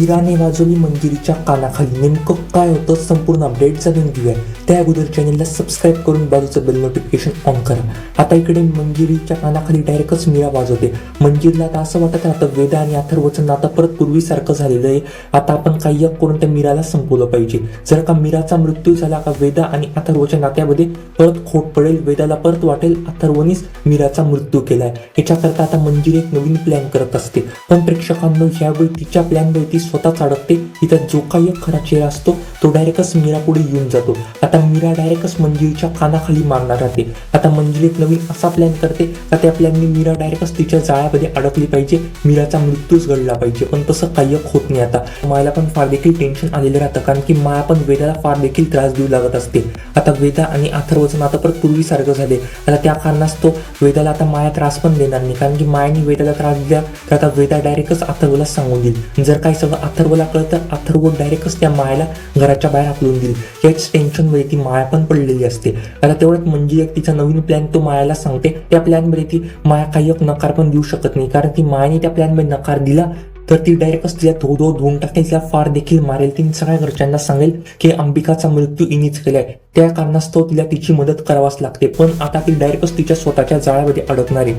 मीराने वाजवली मंजिरीच्या कानाखाली नेमकं काय होतं संपूर्ण अपडेट जाणून घेऊया. त्या अगोदर चॅनलला सबस्क्राईब करून बाजूचं बेल नोटिफिकेशन ऑन करा. आता इकडे मंजिरीच्या कानाखाली डायरेक्टच मीरा वाजवते मंजिरीला आता असं वाटत राहतं वेदा आणि अथर्वचं नातं परत पूर्वीसारखं झालेलं आहे. आता आपण काही एक करून त्या मीराला संपवलं पाहिजे. जर का मीराचा मृत्यू झाला का वेदा आणि अथर्वच्या नात्यामध्ये परत खोट पडेल वेदाला परत वाटेल अथर्वनीच मीराचा मृत्यू केलाय. याच्याकरता आता मंजिरी एक नवीन प्लॅन करत असते. पण प्रेक्षकांनो ह्यावेळी तिच्या प्लॅन स्वतःच अडकते तिचा जो काही एक खरा चेहरा असतो तो डायरेक्टच मीरा पुढे येऊन जातो. आता मीरा डायरेक्टच मंजिरीच्या कानाखाली मारणार राहते. आता मंजिरी एक नवीन असा प्लॅन करते का त्या प्लॅनने मीरा डायरेक्टच तिच्या जाळ्यामध्ये अडकली पाहिजे मीराचा मृत्यूच घडला पाहिजे. पण तसं काही होत नाही आता. मायाला पण फार देखील टेन्शन आलेलं राहतं कारण की माया पण वेदाला फार देखील त्रास देऊ लागत असते. आता वेदा आणि अथर्वचं नातं परत पूर्वीसारखं झाले. आता त्या कारणास्तव वेदाला आता माया त्रास पण देणार नाही कारण की मायाने वेदाला त्रास दिला तर आता वेदा डायरेक्टच अथर्वला सांगून देईल. जर काही सगळं अथर्वला कळतं अथर्व डायरेक्टच त्या मायाला घराच्या बाहेर हाकलून देईल याच टेन्शनमध्ये ती माया पण पडलेली असते. आता तेवढ्यात म्हणजे एक तिचा नवीन प्लॅन तो मायाला सांगते. त्या प्लॅनमध्ये ती माया काही एक नकार पण देऊ शकत नाही. कारण ती मायाने त्या प्लॅनमध्ये नकार दिला तर ती डायरेक्टच तिला धो धो धुवून टाकेल तिला फार देखील मारेल. ती सगळ्या घरच्यांना सांगेल की अंबिकाचा मृत्यू इनीच केलाय. त्या कारणास्तव तिला तिची मदत करावाच लागते. पण आता ती डायरेक्टच तिच्या स्वतःच्या जाळ्यामध्ये अडकणार आहे.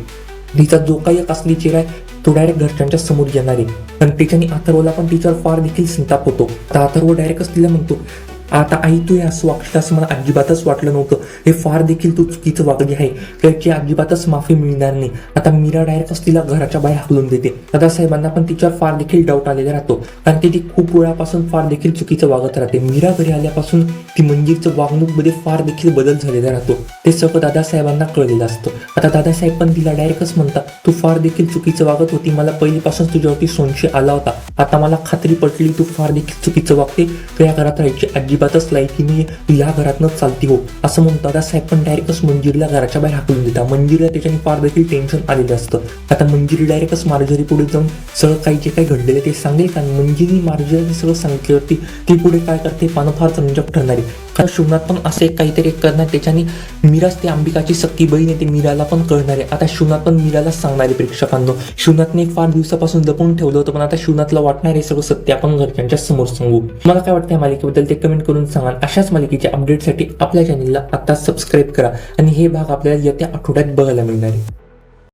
तिचा जो काही एक असली चेहरा आहे तो डायरेक्ट घरच्यांच्या समोर येणार. आहे आणि त्याच्याने अथर्वला पण तिच्यावर फार देखील संताप होतो. आता अथर्व डायरेक्टच तिला म्हणतो आता आई तू मला अजिबातच वाटलं नव्हतं. हे फार देखील तू चुकीचं वागली आहे. त्याची अजिबातच माफी मिळणार नाही. आता मीरा डायरेक्टच तिला घराच्या बाहेर हाकलून देते. दादा साहेबांना पण तिच्यावर फार देखील डाऊट आलेला राहतो. कारण की ती खूप वेळापासून फार देखील चुकीचं वागत राहते. मीरा घरी आल्यापासून ती मंजिरचं वागणूकमध्ये फार देखील बदल झालेला राहतो. ते सगळं दादासाहेबांना कळलेलं असतं. आता दादासाहेब पण तिला डायरेक्टच म्हणतात तू फार देखील चुकीचं वागत होती. मला पहिलीपासून तुझ्यावरती संशय आला होता. आता मला खात्री पटली तू फार देखील चुकीचं वागते. तू या घरात राहायची अजिबातच लायकी नाही तू या घरातनंच चालती हो. असं म्हणून दादासाहेब पण डायरेक्टच मंजिरीला घराच्या बाहेर हाकलून देतात. मंजिरीला त्याच्याने फार देखील टेन्शन आलेलं असतं. आता मंजिरी डायरेक्टच मार्जरी पुढे जाऊन सगळं काही जे काही घडलेलं ते सांगेल का? मंजिरी मार्जरी सगळं सांगितल्यावरती ती पुढे काय करते? पानं फार चंचक ठरणार. आहे कारण शिवनाथ पण असे काहीतरी करणार. त्याच्याने मीराच ते अंबिकाची सक्की बहीण आहे ते मीराला पण कळणार आहे. आता शिवनाथ पण मीराला सांगणार आहे प्रेक्षकांनो. शिवनाथने फार दिवसापासून जपून ठेवलं होतं पण आता शिवनाथला वाटणार आहे सगळं सत्य आपण घरच्यांच्या समोर सांगू. मला काय वाटतं या मालिकेबद्दल ते कमेंट करून सांगा. अशाच मालिकेच्या अपडेटसाठी आपल्या चॅनलला आता सबस्क्राईब करा. आणि हे भाग आपल्याला येत्या आठवड्यात बघायला मिळणार आहे.